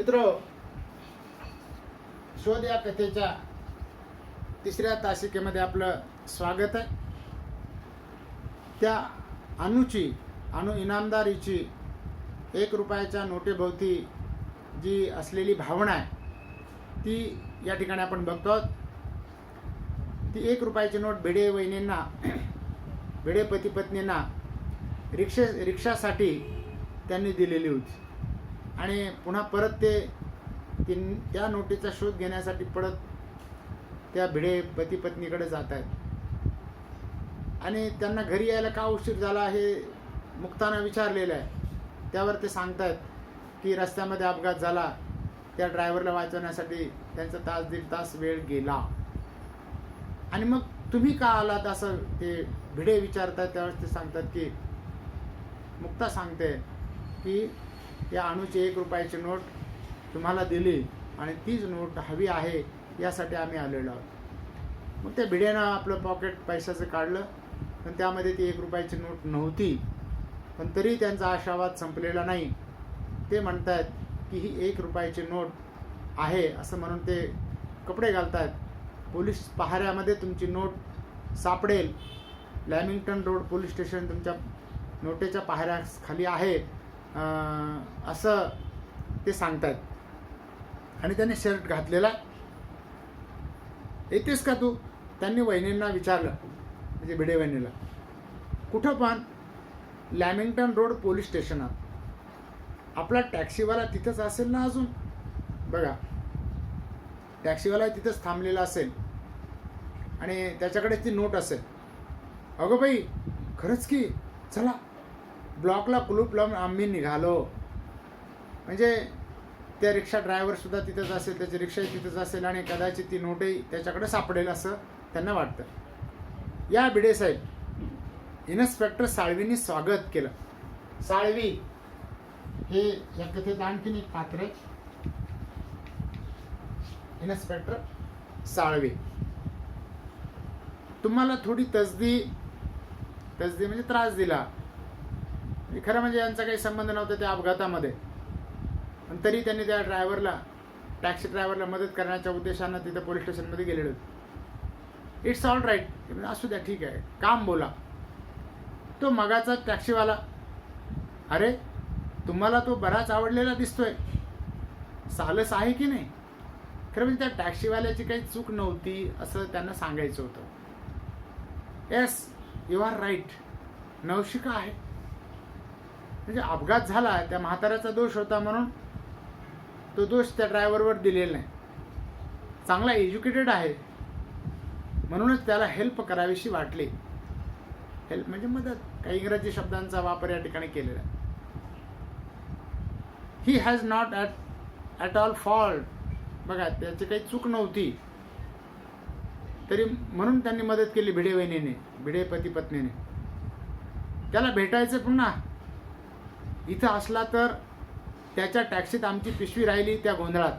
मित्र शोध या कथेच्या तिसऱ्या तासिकेमध्ये आपलं स्वागत आहे त्या अनुची अनु इनामदारीची एक रुपयाच्या नोटेभोवती जी असलेली भावना आहे ती या ठिकाणी आपण बघतो आहोत. ती एक रुपयाची नोट भिडे वहिनींना भिडे पती पत्नींना रिक्षे रिक्षासाठी त्यांनी दिलेली होती आणि पुन्हा परत ते तीन त्या नोटीचा शोध घेण्यासाठी परत त्या भिडे पती पत्नीकडे जात आहेत. आणि त्यांना घरी यायला का उशीर झाला हे मुक्ताना विचारलेलं आहे. त्यावर ते सांगतायत की रस्त्यामध्ये अपघात झाला. त्या ड्रायव्हरला वाचवण्यासाठी त्यांचा तास दीड तास वेळ गेला. आणि मग तुम्ही का आलात असं ते भिडे विचारतात त्यावेळेस ते सांगतात की मुक्ता सांगते की या अणूची एक रुपयाची नोट तुम्हाला दिली आणि तीच नोट हवी आहे यासाठी आम्ही आलेलो आहोत. मग त्या भिड्यानं आपलं पॉकेट पैशाचं काढलं पण त्यामध्ये ती एक रुपयाची नोट नव्हती. पण तरी त्यांचा आशावाद संपलेला नाही. ते म्हणतात की ही एक रुपयाची नोट आहे असं म्हणून ते कपडे घालतात पोलीस पहाऱ्यामध्ये तुमची नोट सापडेल. लॅमिंग्टन रोड पोलीस स्टेशन तुमच्या नोटेच्या पहाऱ्याखाली आहे. असं ते सांगतायत. आणि त्याने शर्ट घातलेला. येतेस का तू? त्यांनी वहिनींना विचारलं म्हणजे भिडे वहिनीला. कुठं पण? लॅमिंग्टन रोड पोलीस स्टेशनात. आपला टॅक्सीवाला तिथंच असेल ना अजून? बघा. टॅक्सीवाला तिथंच थांबलेला असेल. आणि त्याच्याकडे ती नोट असेल. अगं बाई खरंच की? चला. ब्लॉकला कुलूप लावून आम्ही निघालो. म्हणजे त्या रिक्षा ड्रायव्हरसुद्धा तिथंच असेल त्याची रिक्षाही तिथंच असेल आणि कदाचित ती नोटही त्याच्याकडे सापडेल असं त्यांना वाटतं. या भिडे साहेब इन्स्पेक्टर साळवींनी स्वागत केलं. साळवी हे या कथेत आणखीन एक पात्र आहे. इन्स्पेक्टर साळवी. तुम्हाला थोडी तसदी तसदी म्हणजे त्रास दिला. खरं म्हणजे यांचा काही संबंध नव्हता त्या अपघातामध्ये. पण तरी त्यांनी त्या ड्रायव्हरला टॅक्सी ड्रायव्हरला मदत करण्याच्या उद्देशानं तिथं पोलीस स्टेशनमध्ये गेलेले होते. इट्स ऑल राईट असू द्या ठीक आहे. काम बोला. तो मगाचा टॅक्सीवाला अरे तुम्हाला तो बराच आवडलेला दिसतोय. सालस आहे की नाही? खरं म्हणजे त्या टॅक्सीवाल्याची काही चूक नव्हती असं त्यांना सांगायचं होतं. येस यू आर राईट नवशिका आहे. म्हणजे अपघात झाला त्या म्हाताऱ्याचा दोष होता म्हणून तो दोष त्या ड्रायव्हरवर दिलेला नाही. चांगला एज्युकेटेड आहे. म्हणूनच त्याला हेल्प करावीशी वाटली. हेल्प म्हणजे मदत. काही इंग्रजी शब्दांचा वापर या ठिकाणी केलेला he has not at at all fault बघा त्याची काही चूक नव्हती. तरी म्हणून त्यांनी मदत केली भिडे वहिनीने भिडे पती पत्नीने. त्याला भेटायचं पुन्हा. इथं असला तर त्याच्या टॅक्सीत आमची पिशवी राहिली त्या गोंधळात.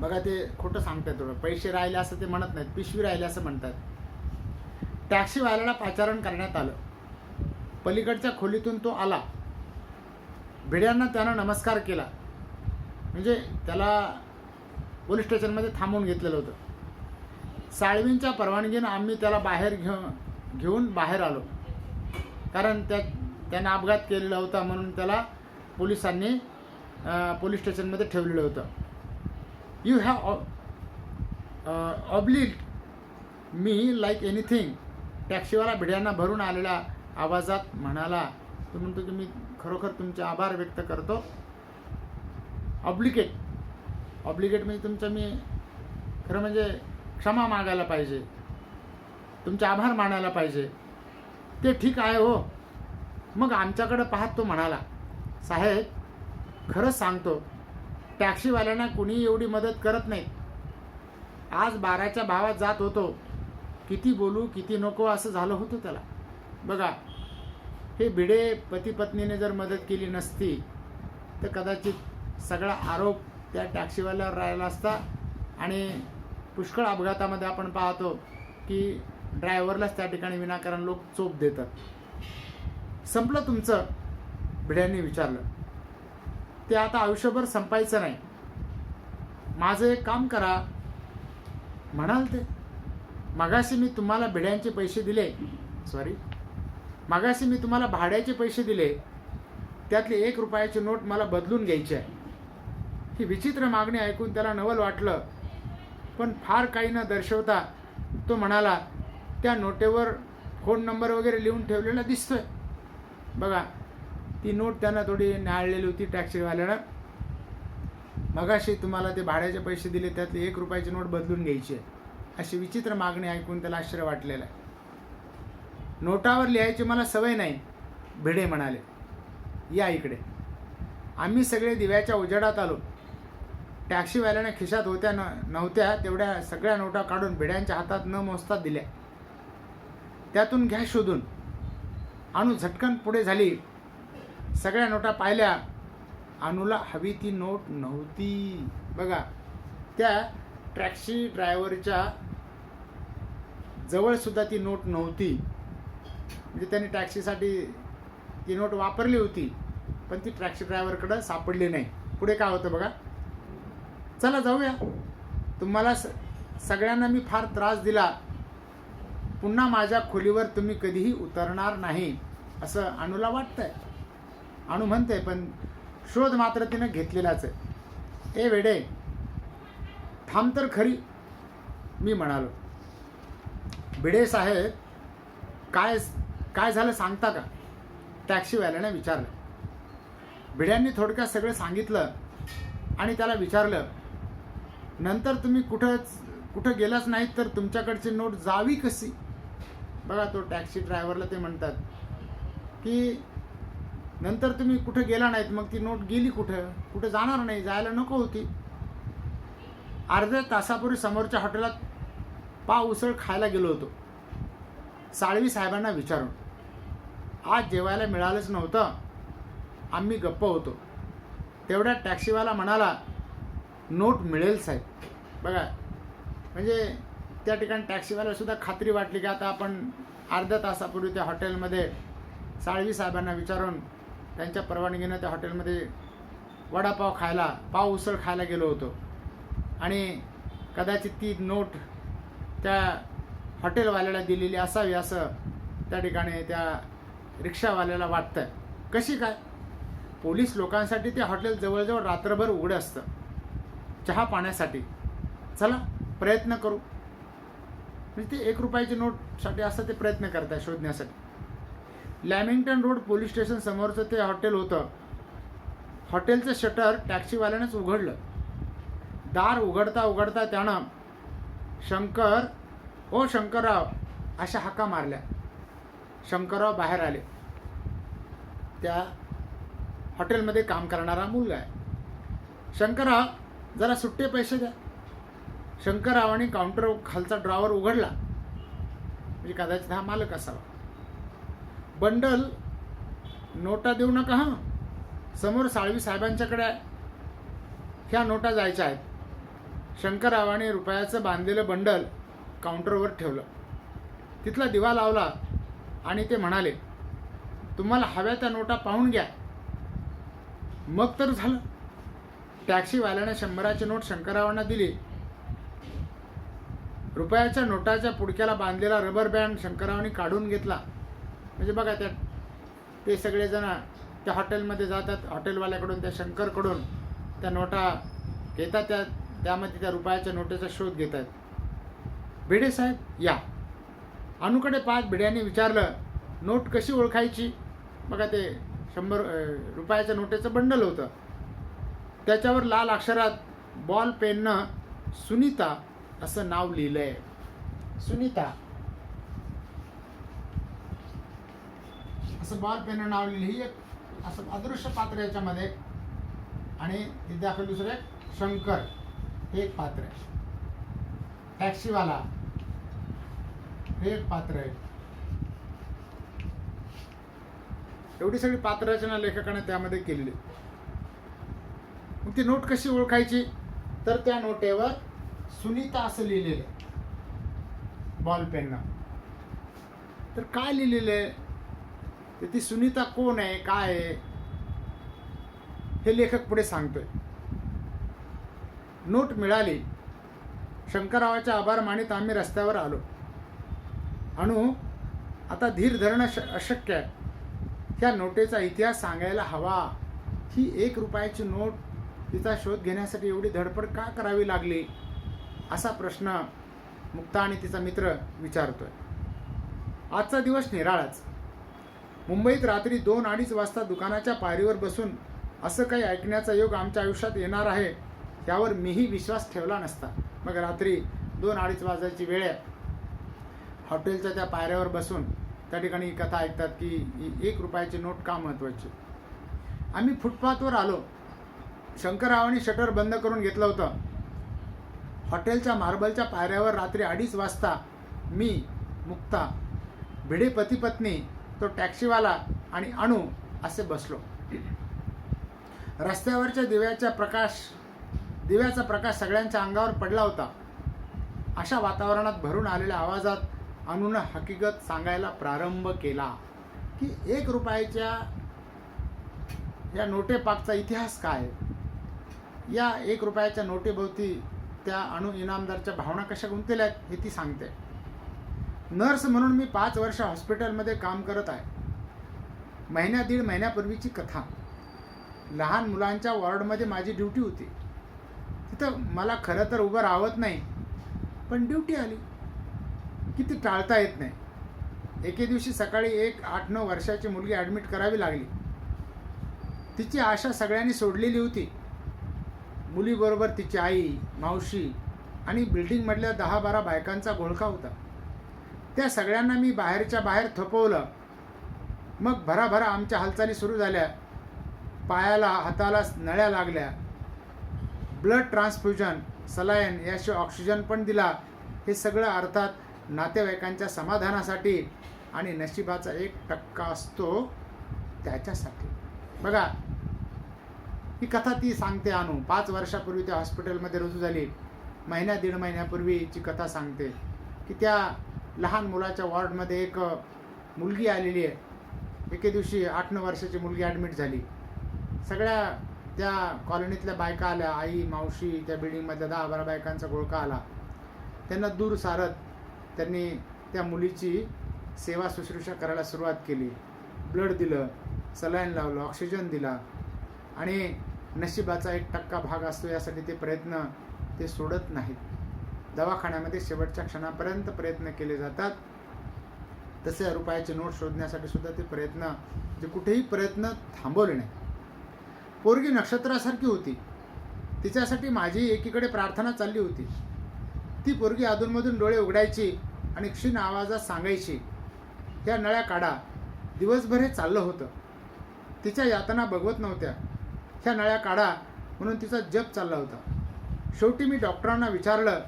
बघा ते खोटं सांगतात थोडं. पैसे राहिले असं ते म्हणत नाहीत. पिशवी राहिले असं म्हणतात. टॅक्सीवाल्याला पाचारण करण्यात आलं. पलीकडच्या खोलीतून तो आला. भिड्यांना त्यानं नमस्कार केला. म्हणजे त्याला पोलीस स्टेशनमध्ये थांबवून घेतलेलं होतं. साळवींच्या परवानगीनं आम्ही त्याला बाहेर घेऊन घेऊन बाहेर आलो. कारण त्या त्यानं अपघात केलेला होता म्हणून त्याला पोलिसांनी पोलीस स्टेशनमध्ये ठेवलेलं होतं. You have obliged me like anything टॅक्सीवाला भिड्यांना भरून आलेल्या आवाजात म्हणाला तो म्हणतो की मी खरोखर तुमचे आभार व्यक्त करतो. ऑब्लिकेट ऑब्लिकेट म्हणजे तुमचं मी खरं म्हणजे क्षमा मागायला पाहिजे. तुमचे आभार मानायला पाहिजे. ते ठीक आहे हो. मग आमच्याकडं पाहत तो म्हणाला साहेब खरंच सांगतो टॅक्सीवाल्यांना कुणी एवढी मदत करत नाही. आज बाराच्या भावात जात होतो. किती बोलू किती नको असं झालं होतं त्याला. बघा हे भिडे पती पत्नीने जर मदत केली नसती तर कदाचित सगळा आरोप त्या टॅक्सीवाल्यावर राहिला असता आणि पुष्कळ अपघातामध्ये आपण पाहतो की ड्रायव्हरलाच त्या ठिकाणी विनाकारण लोक चोप देतात. संपलं तुमचं? भिड्यांनी विचारलं. ते आता आयुष्यभर संपायचं नाही. माझं एक काम करा. म्हणाल ते. मगाशी मी तुम्हाला भिड्यांचे पैसे दिले. सॉरी मगाशी मी तुम्हाला भाड्याचे पैसे दिले. त्यातली एक रुपयाची नोट मला बदलून घ्यायची आहे. ही विचित्र मागणी ऐकून त्याला नवल वाटलं. पण फार काही न दर्शवता तो म्हणाला त्या नोटेवर फोन नंबर वगैरे लिहून ठेवलेला दिसतोय. बघा ती नोट त्यांना थोडी न्याळलेली होती टॅक्सीवाल्यानं. मगाशी तुम्हाला ते भाड्याचे पैसे दिले त्यातली एक रुपयाची नोट बदलून घ्यायची. आहे अशी विचित्र मागणी ऐकून त्याला आश्चर्य वाटलेलं आहे. नोटावर लिहायची मला सवय नाही भिडे म्हणाले. या इकडे. आम्ही सगळे दिव्याच्या उजेडात आलो. टॅक्सीवाल्याने खिशात होत्या न नव्हत्या तेवढ्या सगळ्या नोटा काढून भिड्यांच्या हातात न मोजतात दिल्या. त्यातून घ्या शोधून. अनु झटकन पुढे झाली. सगळ्या नोटा पाहिल्या. अनुला हवी ती नोट नव्हती. बघा त्या टॅक्सी ड्रायव्हरच्या जवळसुद्धा ती नोट नव्हती. म्हणजे त्याने टॅक्सीसाठी ती नोट वापरली होती पण ती टॅक्सी ड्रायव्हरकडं सापडली नाही. पुढे काय होतं बघा? चला जाऊया. तुम्हाला स सगळ्यांना मी फार त्रास दिला. पुन्हा माझ्या खोलीवर तुम्ही कधीही उतरणार नाही असं अणूला वाटतंय. अणू म्हणते पण शोध मात्र तिनं घेतलेलाच आहे. ए वेडे थांब तर खरी मी म्हणालो. भिडे साहेब काय काय झालं सांगता का? टॅक्सीवाल्याने विचारलं. भिड्यांनी थोडक्यात सगळं सांगितलं आणि त्याला विचारलं नंतर तुम्ही कुठंच कुठं गेलाच नाहीत तर तुमच्याकडची नोट जावी कशी? बघा तो टॅक्सी ड्रायव्हरला ते म्हणतात की नंतर तुम्ही कुठं गेला नाहीत मग ती नोट गेली कुठं? कुठं जाणार नाही जायला नको होती. अर्ध्या तासापूर्वी समोरच्या हॉटेलात पाव उसळ खायला गेलो होतो. साळवी साहेबांना विचारून. आज जेवायला मिळालंच नव्हतं. आम्ही गप्प होतो. तेवढ्या टॅक्सीवाला म्हणाला नोट मिळेल साहेब. बघा म्हणजे त्या ठिकाणी टॅक्सीवाल्यासुद्धा खात्री वाटली की आता आपण अर्ध्या तासापूर्वी त्या हॉटेलमध्ये साळवी साहेबांना विचारून त्यांच्या परवानगीनं त्या हॉटेलमध्ये वडापाव खायला पाव उसळ खायला गेलो होतो. आणि कदाचित ती नोट त्या हॉटेलवाल्याला दिलेली असावी असं त्या ठिकाणी त्या रिक्षावाल्याला वाटतं कशी काय? पोलीस लोकांसाठी ते हॉटेल जवळजवळ रात्रभर उघडं असतं. चहा पाण्यासाठी. चला प्रयत्न करू. म्हणजे ते एक रुपयाची नोटसाठी असं ते प्रयत्न करतात शोधण्यासाठी. लॅमिंग्टन रोड पोलीस स्टेशन समोरचं ते हॉटेल होतं. हॉटेलचं शटर टॅक्सीवाल्यानेच उघडलं. दार उघडता उघडता त्यानं शंकर ओ शंकरराव अशा हाका मारल्या. शंकरराव बाहेर आले. त्या हॉटेलमध्ये काम करणारा मुलगा आहे. शंकरराव जरा सुट्टे पैसे द्या. शंकररावाने काउंटर खालचा ड्रॉवर उघडला. म्हणजे कदाचित हा मालक असावा. बंडल नोटा देऊ नका हां. समोर साळवी साहेबांच्याकडे आहे. ह्या नोटा जायच्या आहेत. शंकररावाने रुपयाचं बांधलेलं बंडल काउंटरवर ठेवलं. तिथला दिवा लावला आणि ते म्हणाले तुम्हाला हव्या त्या नोटा पाहून घ्या. मग तर झालं. टॅक्सीवाल्याने शंभराची नोट शंकररावांना दिली. रुपयाच्या नोटाच्या पुडक्याला बांधलेला रबर बँड शंकररावांनी काढून घेतला. म्हणजे बघा त्या ते सगळेजण त्या हॉटेलमध्ये जातात हॉटेलवाल्याकडून त्या शंकरकडून. त्या नोटा घेतात त्या त्यामध्ये त्या रुपयाच्या नोटेचा शोध घेत आहेत भिडे साहेब या. अनुकडे पाच भिड्यांनी विचारलं नोट कशी ओळखायची? बघा ते शंभर रुपयाच्या नोटेचं बंडल होतं. त्याच्यावर लाल अक्षरात बॉल पेननं सुनीता असं नाव लिहिलंय. सुनीता. असं बॉल पेन नाव लिहिलं एक असं अदृश्य पात्र याच्यामध्ये. आणि तिथे आपण दुसरं एक शंकर. हे एक पात्र आहे. टॅक्सीवाला. हे एक पात्र आहे. एवढी सगळी पात्ररचना लेखकाने त्यामध्ये केलेली. मग ती नोट कशी ओळखायची? तर त्या नोटेवर सुनीता असं लिहिलेलं आहे बॉल पेननं तर काय लिहिलेलं आहे? तर ती सुनीता कोण आहे? काय आहे? हे लेखक पुढे सांगतोय. नोट मिळाली. शंकररावाच्या आभार मानित आम्ही रस्त्यावर आलो. अणू आता धीर धरणं श अशक्य आहे. त्या नोटेचा इतिहास सांगायला हवा. ही एक रुपयाची नोट तिचा शोध घेण्यासाठी एवढी धडपड का करावी लागली? असा प्रश्न मुक्ता आणि तिचा मित्र विचारतोय. आजचा दिवस निराळाच. मुंबईत रात्री दोन अडीच वाजता दुकानाच्या पायरीवर बसून असं काही ऐकण्याचा योग आमच्या आयुष्यात येणार आहे यावर मीही विश्वास ठेवला नसता. मग रात्री दोन अडीच वाजायची वेळ आहे. हॉटेलच्या त्या पायऱ्यावर बसून त्या ठिकाणी कथा ऐकतात की ही एक रुपयाची नोट का महत्त्वाची आम्ही फुटपाथवर आलो. शंकररावांनी शटर बंद करून घेतलं होतं. हॉटेलच्या मार्बलच्या पायऱ्यावर रात्री अडीच वाजता मी मुक्ता भिडे पतीपत्नी तो टॅक्सीवाला आणि अणू असे बसलो. रस्त्यावरच्या दिव्याच्या प्रकाश दिव्याचा प्रकाश सगळ्यांच्या अंगावर पडला होता. अशा वातावरणात भरून आलेल्या आवाजात अणूनं हकीकत सांगायला प्रारंभ केला की एक रुपयाच्या या नोटेपाकचा इतिहास काय? या एक रुपयाच्या नोटेभोवती त्या अणु इनामदारच्या भावना कशा गुंतलेल्या आहेत हे ती सांगते. नर्स म्हणून मी पाच वर्ष हॉस्पिटलमध्ये काम करत आहे. महिन्या दीड महिन्यापूर्वीची कथा. लहान मुलांच्या वॉर्डमध्ये माझी ड्युटी होती. तिथं मला खरं तर उभं राहत नाही पण ड्युटी आली. की ती टाळता येत नाही. एके दिवशी सकाळी एक आठ नऊ वर्षाची मुलगी ॲडमिट करावी लागली. तिची आशा सगळ्यांनी सोडलेली होती. मुलीबरोबर तिची आई मावशी आणि बिल्डिंगमधल्या दहा बारा बायकांचा घोळका होता. त्या सगळ्यांना मी बाहेरच्या बाहेर थपवलं. मग भराभरा आमच्या हालचाली सुरू झाल्या. पायाला हाताला नळ्या लागल्या. ब्लड ट्रान्सफ्युजन सलायन याशिवाय ऑक्सिजन पण दिला. हे सगळं अर्थात नातेवाईकांच्या समाधानासाठी आणि नशिबाचा एक टक्का असतो त्याच्यासाठी. बघा ही कथा ती सांगते आणू पाच वर्षापूर्वी त्या हॉस्पिटलमध्ये रुजू झाली. महिन्या दीड महिन्यापूर्वीची कथा सांगते. की त्या लहान मुलाच्या वॉर्डमध्ये एक मुलगी आलेली आहे. एके दिवशी आठ नऊ वर्षाची मुलगी ॲडमिट झाली. सगळ्या त्या कॉलनीतल्या बायका आल्या. आई मावशी त्या बिल्डिंगमधल्या दहा बारा बायकांचा घोळका आला. त्यांना दूर सारत त्यांनी त्या मुलीची सेवा शुश्रूषा करायला सुरुवात केली. ब्लड दिलं सलाईन लावलं ऑक्सिजन दिला. आणि नशिबाचा एक टक्का भाग असतो यासाठी ते प्रयत्न ते सोडत नाहीत. दवाखान्यामध्ये शेवटच्या क्षणापर्यंत प्रयत्न केले जातात. तसे रुपयाचे नोट शोधण्यासाठी सुद्धा ते प्रयत्न जे कुठेही प्रयत्न थांबवले नाही पोरगी नक्षत्रासारखी होती. तिच्यासाठी माझी एकीकडे प्रार्थना चालली होती. ती पोरगी अधूनमधून डोळे उघडायची आणि क्षीण आवाजात सांगायची ह्या नळ्या काढा. दिवसभर हे चाललं होतं. तिच्या यातना बघवत नव्हत्या. ह्या नळ्या काढा म्हणून तिचा जप चालला होता. शेवटी मी डॉक्टरांना विचारलं.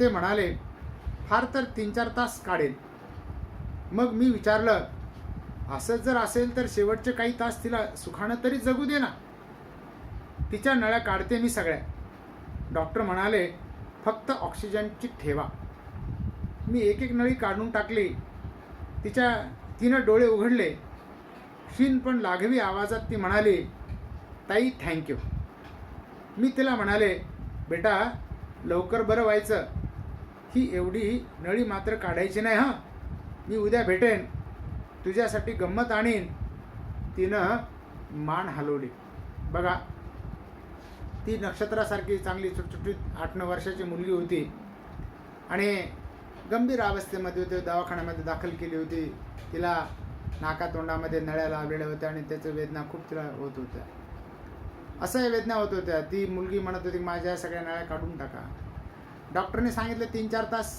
ते म्हणाले फार तर तीन चार तास काढेल. मग मी विचारलं असंच जर असेल तर शेवटचे काही तास तिला सुखानं तरी जगू दे ना. तिच्या नळ्या काढते मी सगळ्या. डॉक्टर म्हणाले फक्त ऑक्सिजनची ठेवा. मी एक एक नळी काढून टाकली. तिच्या तिनं डोळे उघडले. क्षीण पण लाघवी आवाजात ती म्हणाली ताई थँक्यू मी तिला म्हणाले बेटा लवकर बरं व्हायचं. ही एवढी नळी मात्र काढायची नाही हां. मी उद्या भेटेन. तुझ्यासाठी गंमत आणीन. तिनं मान हलवली. बघा ती नक्षत्रासारखी चांगली सुटसुटीत आठ नऊ वर्षाची मुलगी होती. आणि गंभीर अवस्थेमध्ये होते दवाखान्यामध्ये दाखल केली होती. तिला नाकातोंडामध्ये नळ्या लावलेल्या होत्या आणि त्याचं वेदना खूप तिला होत होत्या. असंही वेदना होत होत्या. ती मुलगी म्हणत होती माझ्या सगळ्या नळ्या काढून टाका. डॉक्टरने सांगितलं तीन चार तास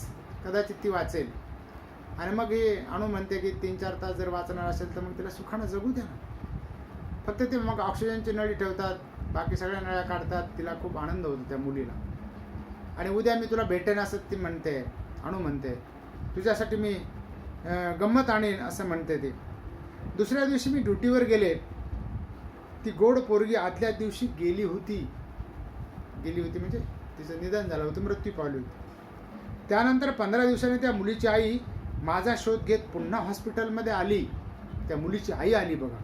कदाचित ती वाचेल. आणि मग हे अणू म्हणते की तीन चार तास जर वाचणार असेल तर मग तिला सुखानं जगू द्या. फक्त ते मग ऑक्सिजनची नळी ठेवतात बाकी सगळ्या नळ्या काढतात. तिला खूप आनंद होतो त्या मुलीला. आणि उद्या मी तुला भेटेन असं ती म्हणते अणू म्हणते. तुझ्यासाठी मी गंमत आणीन असं म्हणते ती. दुसऱ्या दिवशी मी ड्युटीवर गेले. ती गोड पोरगी आदल्या दिवशी गेली होती. गेली होती म्हणजे तिचं निधन झालं होतं मृत्यू पावली होती. त्यानंतर पंधरा दिवसांनी त्या मुलीची आई माझा शोध घेत पुन्हा हॉस्पिटलमध्ये आली. त्या मुलीची आई आली बघा.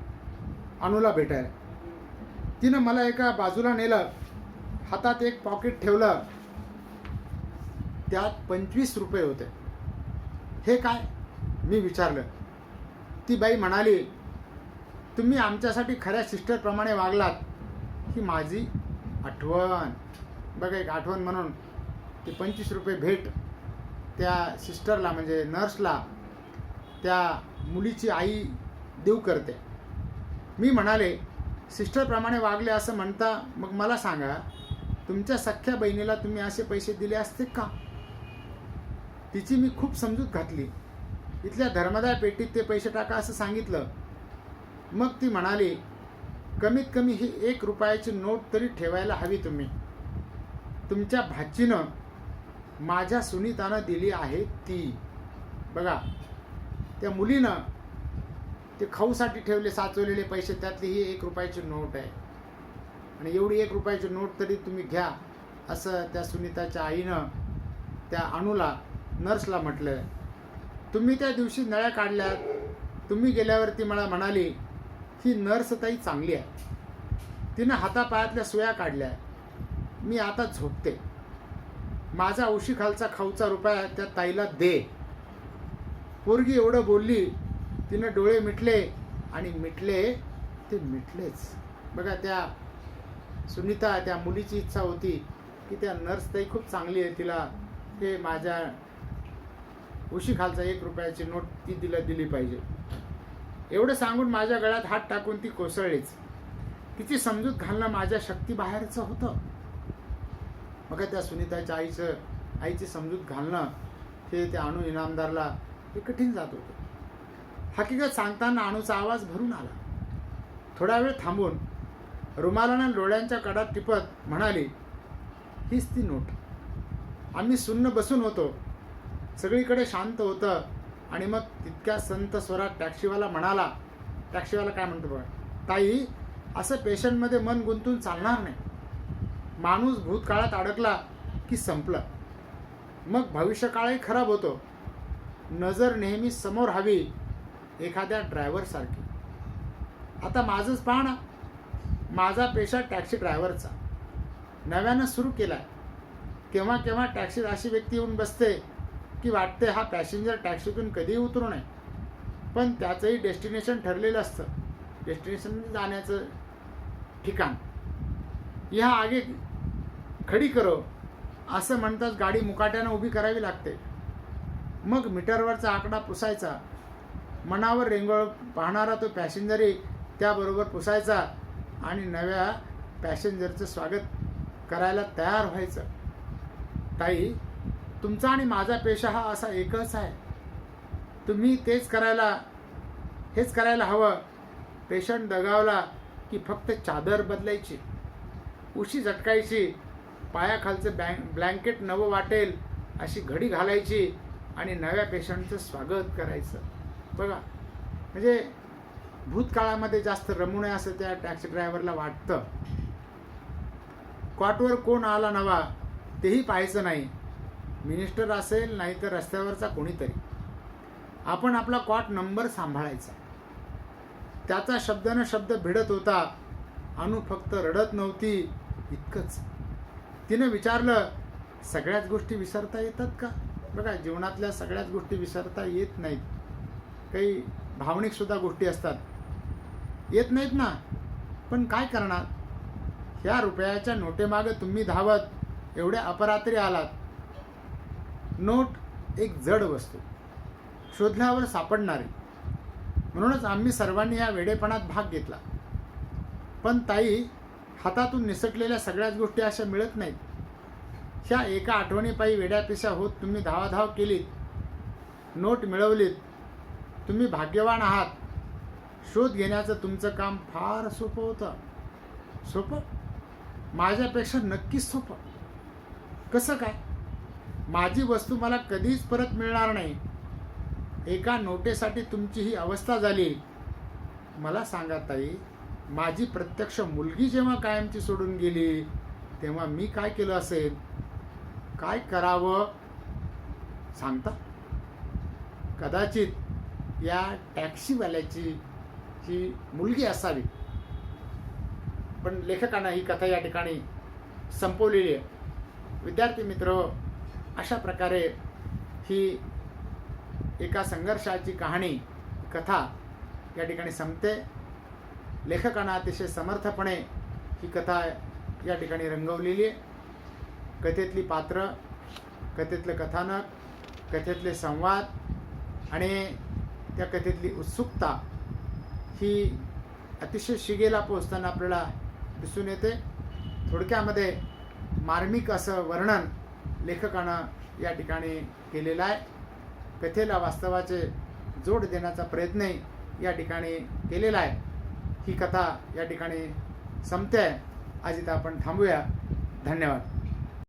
अनुला भेटायला. तिनं मला एका बाजूला नेलं हातात एक पॉकेट ठेवलं. त्यात पंचवीस रुपये होते. हे काय? मी विचारलं. ती बाई म्हणाली तुम्ही आमच्यासाठी खऱ्या सिस्टरप्रमाणे वागलात ही माझी आठवण. बघा एक आठवण म्हणून ती पंचवीस रुपये भेट त्या सिस्टरला म्हणजे नर्सला त्या मुलीची आई देऊ करते. मी म्हणाले सिस्टरप्रमाणे वागले असं म्हणता मग मला सांगा तुमच्या सख्ख्या बहिणीला तुम्ही असे पैसे दिले असते का? तिची मी खूप समजूत घातली. इथल्या धर्मदाय पेटीत ते पैसे टाका असं सांगितलं मग ती म्हणाली कमीत कमी ही एक रुपयाची नोट तरी ठेवायला हवी तुम्ही. तुमच्या भाचीनं माझ्या सुनीतानं दिली आहे ती. बघा त्या मुलीनं ते खाऊसाठी ठेवले साचवलेले पैसे त्यातली ही एक रुपयाची नोट आहे. आणि एवढी एक रुपयाची नोट तरी तुम्ही घ्या असं त्या सुनीताच्या आईनं त्या अणूला नर्सला म्हटलं तुम्ही त्या दिवशी नळ्या काढल्यात. तुम्ही गेल्यावरती मला म्हणाली ही नर्स ताई चांगली आहे. तिनं हातापायातल्या सुया काढल्या. मी आता झोपते. माझा उशीखालचा खाऊचा रुपया त्या ताईला दे. पोरगी एवढं बोलली तिनं डोळे मिटले आणि मिटले ते मिटलेच. बघा त्या सुनीता त्या मुलीची इच्छा होती की त्या नर्स ताई खूप चांगली आहे तिला हे माझ्या उशीखालचा एक रुपयाची नोट ती तिला दिली पाहिजे. एवढं सांगून माझ्या गळ्यात हात टाकून ती कोसळलीच. तिची समजूत घालणं माझ्या शक्तीबाहेरचं होतं. मग त्या सुनीताच्या आईचं आईची समजूत घालणं हे त्या अणू इनामदारला ते कठीण जात होतं. हकीकत सांगताना अणूचा आवाज भरून आला. थोडा वेळ थांबून रुमालानं डोळ्यांच्या कडात टिपत म्हणाली हीच ती नोट. आम्ही सुन्न बसून होतो. सगळीकडे शांत होतं. आणि मग तितक्या संत स्वरात टॅक्सीवाला म्हणाला टॅक्सीवाला काय म्हणतो बघा ताई असं पेशंटमध्ये मन गुंतून चालणार नाही. माणूस भूतकाळात अडकला की संपलं. मग भविष्यकाळही खराब होतो. नजर नेहमी समोर हवी एखाद्या ड्रायव्हरसारखी आता माझंच पहा ना माझा पेशा टॅक्सी ड्रायव्हरचा. नव्यानं सुरू केला केव्हा केव्हा टॅक्सीत अशी व्यक्ती येऊन बसते की वाटते हा पॅसेंजर टॅक्सीतून कधीही उतरू नये. पण त्याचंही डेस्टिनेशन ठरलेलं असतं. डेस्टिनेशन जाण्याचं ठिकाण. ह्या आगे खडी करो असं म्हणताच गाडी मुकाट्यानं उभी करावी लागते. मग मीटरवरचा आकडा पुसायचा. मनावर रेंगोळ पाहणारा तो पॅसेंजरही त्याबरोबर पुसायचा आणि नव्या पॅसेंजरचं स्वागत करायला तयार व्हायचं. ताई तुमचा आणि माझा पेशा हा असा एकच आहे. तुम्ही तेच करायला हेच करायला हवं. पेशंट दगावला की फक्त चादर बदलायची उशी झटकायची पायाखालचं बँक ब्लँकेट नवं वाटेल अशी घडी घालायची आणि नव्या पेशंटचं स्वागत करायचं. बघा म्हणजे भूतकाळामध्ये जास्त रमू नये असं त्या टॅक्सी ड्रायव्हरला वाटतं. कॉटवर कोण आला नवा तेही पाहायचं नाही. मिनिस्टर असेल नाही तर रस्त्यावरचा कोणीतरी. आपण आपला कॉट नंबर सांभाळायचा. त्याचा शब्दानं शब्द भिडत होता. अनु फक्त रडत नव्हती इतकंच. तिनं विचारलं सगळ्याच गोष्टी विसरता येतात का? बघा जीवनातल्या सगळ्याच गोष्टी विसरता येत नाहीत. काही भावनिकसुद्धा गोष्टी असतात. येत नाहीत ना. पण काय करणार? ह्या रुपयाच्या नोटेमागं तुम्ही धावत एवढ्या अपरात्री आलात. नोट एक जड वस्तू. शोधल्यावर सापडणारी. म्हणूनच आम्ही सर्वांनी या वेडेपणात भाग घेतला. पण ताई हातातून निसटलेल्या सगळ्याच गोष्टी अशा मिळत नाहीत. ह्या एका आठवणीपायी वेड्यापेशा होत तुम्ही धावाधाव केलीत. नोट मिळवलीत. तुम्ही भाग्यवान आहात. शोध घेण्याचं तुमचं काम फार सोपं होतं. सोपं? माझ्यापेक्षा नक्कीच सोपं. कसं काय? माझी वस्तू मला कधीच परत मिळणार नाही. एका नोटेसाठी तुमची ही अवस्था झाली. मला सांगा ताई माझी प्रत्यक्ष मुलगी जेव्हा कायमची सोडून गेली तेव्हा मी काय केलं असेल? काय करावं? सांगता? कदाचित या टॅक्सीवाल्याची ही मुलगी असावी. पण लेखकांना ही कथा या ठिकाणी संपवलेली आहे. विद्यार्थी मित्र अशा प्रकारे ही एका संघर्षाची कहाणी कथा या ठिकाणी संपते. लेखकानं अतिशय समर्थपणे ही कथा या ठिकाणी रंगवलेली आहे. कथेतली पात्र कथेतलं कथानक कथेतले संवाद आणि त्या कथेतली उत्सुकता ही अतिशय शिगेला पोचताना आपल्याला दिसून येते. थोडक्यामध्ये मार्मिक असं वर्णन लेखकानं या ठिकाणी केलेला आहे. कथेला वास्तवाचे जोड देण्याचा प्रयत्नही या ठिकाणी केलेला आहे. ही कथा या ठिकाणी संपते. आहे आज इथं आपण थांबूया. धन्यवाद.